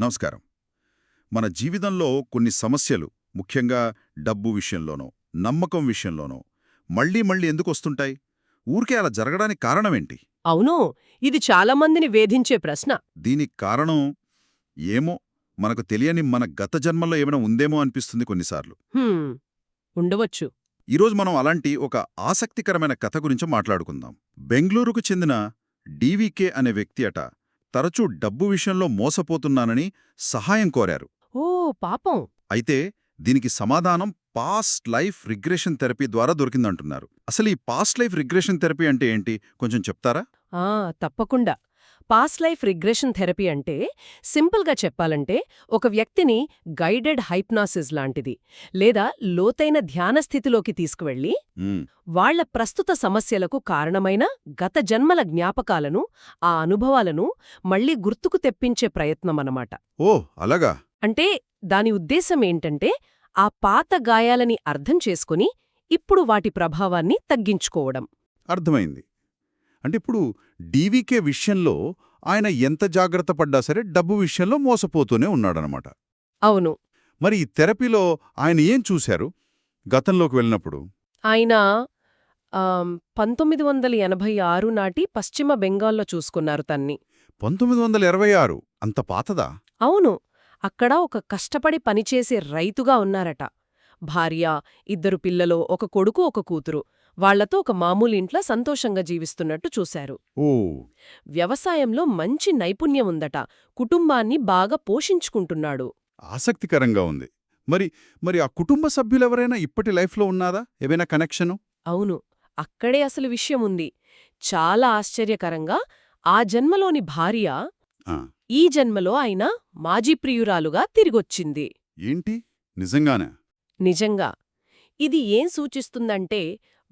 నమస్కారం. మన జీవితంలో కొన్ని సమస్యలు ముఖ్యంగా డబ్బు విషయంలోనో నమ్మకం విషయంలోనో మళ్ళీ మళ్ళీ ఎందుకు వస్తుంటాయి? ఊరికే అలా జరగడానికి కారణమేంటి? అవును ఇది చాలా మందిని వేధించే ప్రశ్న. దీనికి కారణం ఏమో మనకు తెలియని మన గత జన్మల్లో ఏమైనా ఉందేమో అనిపిస్తుంది కొన్నిసార్లు. హ్మ్, ఉండవచ్చు. ఈరోజు మనం అలాంటి ఒక ఆసక్తికరమైన కథ గురించి మాట్లాడుకుందాం. బెంగళూరుకు చెందిన డీవీకే అనే వ్యక్తి అట తరచూ డబ్బు విషయంలో మోసపోతున్నానని సహాయం కోరారు. ఓ పాపం. అయితే దీనికి సమాధానం పాస్ట్ లైఫ్ రిగ్రెషన్ థెరపీ ద్వారా దొరికిందంటున్నారు. అసలు ఈ పాస్ట్ లైఫ్ రిగ్రెషన్ థెరపీ అంటే ఏంటి? కొంచెం చెప్తారా? తప్పకుండా. పాస్ట్ లైఫ్ రిగ్రెషన్ థెరపీ అంటే సింపుల్గా చెప్పాలంటే ఒక వ్యక్తిని గైడెడ్ హైప్నాసిస్ లాంటిది లేదా లోతైన ధ్యాన స్థితిలోకి తీసుకువెళ్ళి వాళ్ళ ప్రస్తుత సమస్యలకు కారణమైన గత జన్మల జ్ఞాపకాలను ఆ అనుభవాలను మళ్ళీ గుర్తుకు తెప్పించే ప్రయత్నమన్నమాట. ఓ అలాగా? అంటే దాని ఉద్దేశం ఏంటంటే ఆ పాత గాయాలని అర్థం చేసుకుని ఇప్పుడు వాటి ప్రభావాన్ని తగ్గించుకోవడం. అర్థమైంది. అంటే ఇప్పుడు డీవీకే విషయంలో ఆయన ఎంత జాగ్రత్త పడ్డా సరే డబ్బు విషయంలో మోసపోతూనే ఉన్నాడనమాట. అవును. మరి ఈ థెరపీలో ఆయన ఏం చూశారు? గతంలోకి వెళ్ళినప్పుడు. ఆయన పంతొమ్మిది వందల ఎనభై ఆరు నాటి పశ్చిమ బెంగాల్లో చూసుకున్నారు తన్ని. పంతొమ్మిది వందల ఇరవై ఆరు? అంత పాతదా? అవును. అక్కడ ఒక కష్టపడి పనిచేసే రైతుగా ఉన్నారట. భార్య ఇద్దరు పిల్లలో ఒక కొడుకు ఒక కూతురు. వాళ్ళతో ఒక మామూలు ఇంట్లో సంతోషంగా జీవిస్తున్నట్టు చూశారు. వ్యవసాయంలో మంచి నైపుణ్యం ఉందట. కుటుంబాన్ని బాగా పోషించుకుంటున్నాడు. ఆసక్తికరంగా ఉంది. మరి మరి ఆ కుటుంబ సభ్యులెవరైనా ఇప్పటి లైఫ్లో ఉన్నారా? ఏవైనా కనెక్షను? అవును. అక్కడే అసలు విషయం ఉంది. చాలా ఆశ్చర్యకరంగా ఆ జన్మలోని భార్య ఈ జన్మలో ఆయన మాజీ ప్రియురాలుగా తిరిగొచ్చింది. ఏంటి? నిజంగానే? నిజంగా. ఇది ఏం సూచిస్తుందంటే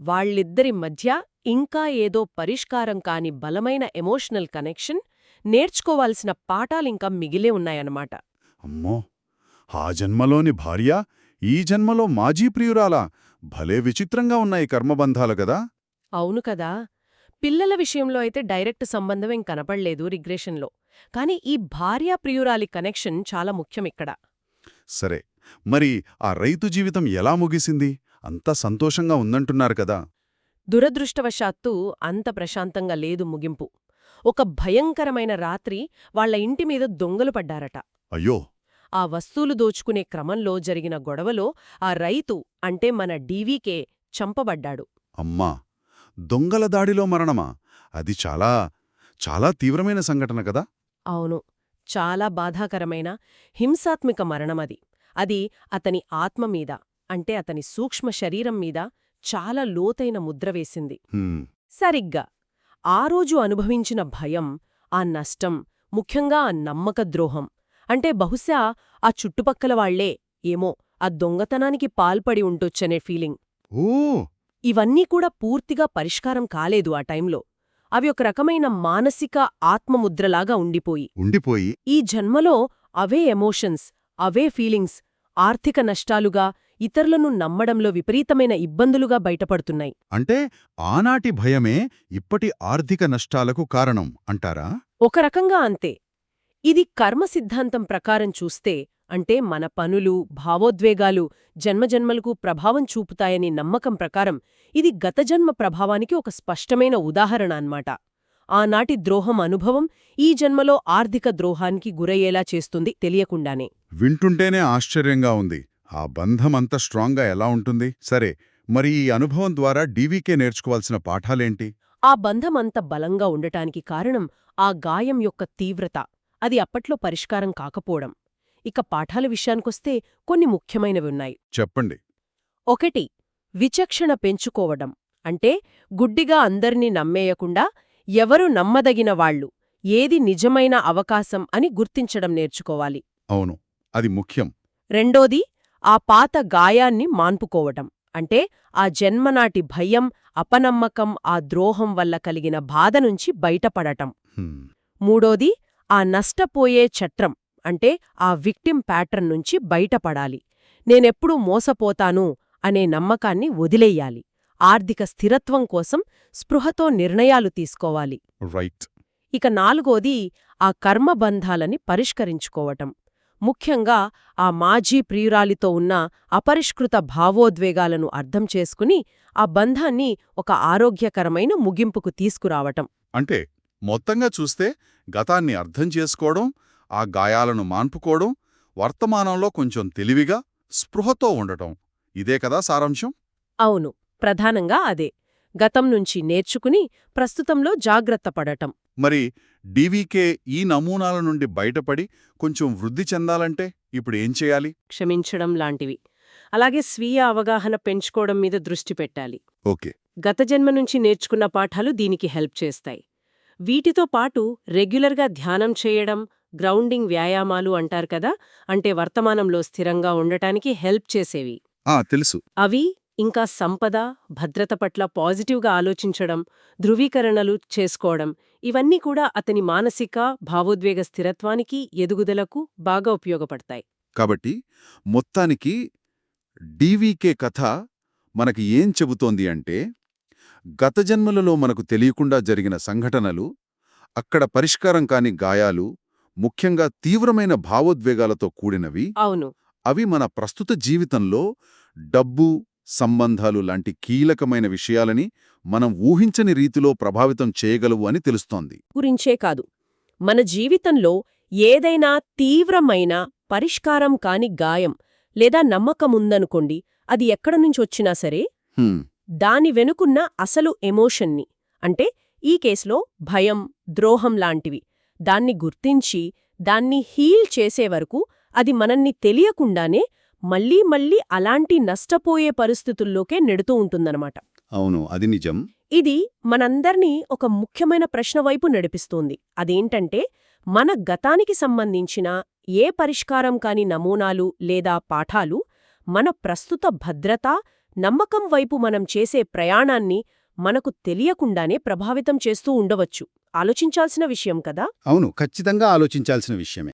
వాళ్ళిద్దరి మధ్య ఇంకా ఏదో పరిష్కారం కాని బలమైన ఎమోషనల్ కనెక్షన్ నేర్చుకోవాల్సిన పాఠాలింకా మిగిలే ఉన్నాయన్నమాట. అమ్మో! ఆ జన్మలోని భార్య ఈ జన్మలో మాజీ ప్రియురాలా? భలే విచిత్రంగా ఉన్నాయి కర్మబంధాలు గదా అవును కదా! పిల్లల విషయంలో అయితే డైరెక్ట్ సంబంధమేం కనపడలేదు రిగ్రెషన్లో. కాని ఈ భార్యా ప్రియురాలి కనెక్షన్ చాలా ముఖ్యం ఇక్కడ. సరే మరి ఆ రైతు జీవితం ఎలా ముగిసింది? అంతా సంతోషంగా ఉందంటున్నారు కదా. దురదృష్టవశాత్తు అంత ప్రశాంతంగా లేదు ముగింపు. ఒక భయంకరమైన రాత్రి వాళ్ళ ఇంటి మీద దొంగలు పడ్డారట. అయ్యో! ఆ వస్తువులు దోచుకునే క్రమంలో జరిగిన గొడవలో ఆ రైతు అంటే మన డీవీకే చంపబడ్డాడు. అమ్మా! దొంగల దాడిలో మరణమా? అది చాలా చాలా తీవ్రమైన సంఘటన కదా. అవును చాలా బాధాకరమైన హింసాత్మిక మరణమది. అది అతని ఆత్మ మీద. అంటే అతని సూక్ష్మ శరీరం మీద చాలా లోతైన ముద్ర వేసింది. సరిగ్గా. ఆ రోజు అనుభవించిన భయం ఆ నష్టం ముఖ్యంగా ఆ నమ్మక ద్రోహం. అంటే బహుశా ఆ చుట్టుపక్కల వాళ్ళే ఏమో ఆ దొంగతనానికి పాల్పడి ఉంటొచ్చనే ఫీలింగ్. ఇవన్నీ కూడా పూర్తిగా పరిష్కారం కాలేదు ఆ టైంలో. అవి ఒక రకమైన మానసిక ఆత్మముద్రలాగా ఉండిపోయి. ఉండిపోయి. ఈ జన్మలో అవే ఎమోషన్స్ అవే ఫీలింగ్స్ ఆర్థిక నష్టాలుగా ఇతరులను నమ్మడంలో విపరీతమైన ఇబ్బందులుగా బయటపడుతున్నాయి. అంటే ఆనాటి భయమే ఇప్పటి ఆర్థిక నష్టాలకు కారణం అంటారా? ఒక రకంగా అంతే. ఇది కర్మ సిద్ధాంతం ప్రకారం చూస్తే అంటే మన పనులు భావోద్వేగాలు జన్మజన్మలకు ప్రభావం చూపుతాయని నమ్మకం ప్రకారం ఇది గతజన్మ ప్రభావానికి ఒక స్పష్టమైన ఉదాహరణ అన్నమాట. ఆనాటి ద్రోహం అనుభవం ఈ జన్మలో ఆర్థిక ద్రోహానికి గురయ్యేలా చేస్తుంది తెలియకుండానే. వింటుంటేనే ఆశ్చర్యంగా ఉంది. ఆ బంధం అంత స్ట్రాంగ్గా ఎలా ఉంటుంది? సరే మరి ఈ అనుభవం ద్వారా డీవీకే నేర్చుకోవాల్సిన పాఠాలేంటి? ఆ బంధం అంత బలంగా ఉండటానికి కారణం ఆ గాయం యొక్క తీవ్రత. అది అప్పట్లో పరిష్కారం కాకపోవడం. ఇక పాఠాల విషయానికొస్తే కొన్ని ముఖ్యమైనవి ఉన్నాయి. చెప్పండి. ఒకటి విచక్షణ పెంచుకోవడం. అంటే గుడ్డిగా అందర్నీ నమ్మేయకుండా ఎవరు నమ్మదగిన వాళ్ళు ఏది నిజమైన అవకాశం అని గుర్తించడం నేర్చుకోవాలి. అవును అది ముఖ్యం. రెండోది ఆ పాత గాయాన్ని మాన్పుకోవటం. అంటే ఆ జన్మనాటి భయం అపనమ్మకం ఆ ద్రోహం వల్ల కలిగిన బాధ నుంచి బయటపడటం. మూడోది ఆ నష్టపోయే చట్రం అంటే ఆ విక్టిమ్ ప్యాటర్న్ నుంచి బయటపడాలి. నేనెప్పుడూ మోసపోతాను అనే నమ్మకాన్ని వదిలేయాలి. ఆర్థిక స్థిరత్వం కోసం స్పృహతో నిర్ణయాలు తీసుకోవాలి. రైట్. ఇక నాలుగోది ఆ కర్మబంధాలని పరిష్కరించుకోవటం. ముఖ్యంగా ఆ మాజీ ప్రియురాలితో ఉన్న అపరిష్కృత భావోద్వేగాలను అర్థం చేసుకుని ఆ బంధాన్ని ఒక ఆరోగ్యకరమైన ముగింపుకు తీసుకురావటం. అంటే మొత్తంగా చూస్తే గతాన్ని అర్థం చేసుకోవడం ఆ గాయాలను మాన్పుకోవడం వర్తమానంలో కొంచెం తెలివిగా స్పృహతో ఉండటం. ఇదే కదా సారాంశం? అవును. ప్రధానంగా అదే. గతం నుంచి నేర్చుకుని ప్రస్తుతంలో జాగ్రత్త పడటం. మరి డీవీకే ఈ నమూనాల నుండి బయటపడి కొంచెం వృద్ధి చెందాలంటే ఇప్పుడు ఏం చేయాలి? క్షమించడం లాంటివి. అలాగే స్వీయ అవగాహన పెంచుకోవడం మీద దృష్టి పెట్టాలి. ఓకే. గత జన్మ నుంచి నేర్చుకున్న పాఠాలు దీనికి హెల్ప్ చేస్తాయి. వీటితో పాటు రెగ్యులర్గా ధ్యానం చేయడం గ్రౌండింగ్ వ్యాయామాలు అంటారు కదా అంటే వర్తమానంలో స్థిరంగా ఉండటానికి హెల్ప్ చేసేవి. ఆ తెలుసు. అవి ఇంకా సంపద భద్రత పట్ల పాజిటివ్గా ఆలోచించడం ధృవీకరణలు చేసుకోవడం ఇవన్నీ కూడా అతని మానసిక భావోద్వేగ స్థిరత్వానికి ఎదుగుదలకు బాగా ఉపయోగపడతాయి. కాబట్టి మొత్తానికి డీవీకే కథ మనకి ఏం చెబుతోంది అంటే గత జన్మలలో మనకు తెలియకుండా జరిగిన సంఘటనలు అక్కడ పరిష్కారం కాని గాయాలు ముఖ్యంగా తీవ్రమైన భావోద్వేగాలతో కూడినవి అవును. అవి మన ప్రస్తుత జీవితంలో డబ్బు సంబంధాలు లాంటి కీలకమైన విషయాలని మనం ఊహించని రీతిలో ప్రభావితం చేయగలవు అని తెలుస్తోంది. గురించే కాదు. మన జీవితంలో ఏదైనా తీవ్రమైన పరిష్కారం కాని గాయం లేదా నమ్మకముందనుకోండి అది ఎక్కడనుంచొచ్చినా సరే హ్మ్, దాని వెనుకున్న అసలు ఎమోషన్ని అంటే ఈ కేసులో భయం ద్రోహం లాంటివి దాన్ని గుర్తించి దాన్ని హీల్ చేసే వరకు అది మనల్ని తెలియకుండానే మళ్ళీ మళ్ళీ అలాంటి నష్టపోయే పరిస్థితుల్లోకే నెడుతూ ఉంటుందన్నమాట. అవును అది నిజం. ఇది మనందర్నీ ఒక ముఖ్యమైన ప్రశ్న వైపు నడిపిస్తోంది. అదేంటంటే మన గతానికి సంబంధించిన ఏ పరిష్కారం కాని నమూనాలు లేదా పాఠాలు మన ప్రస్తుత భద్రత నమ్మకం వైపు మనం చేసే ప్రయాణాన్ని మనకు తెలియకుండానే ప్రభావితం చేస్తూ ఉండవచ్చు. ఆలోచించాల్సిన విషయం కదా? అవును ఖచ్చితంగా ఆలోచించాల్సిన విషయమే.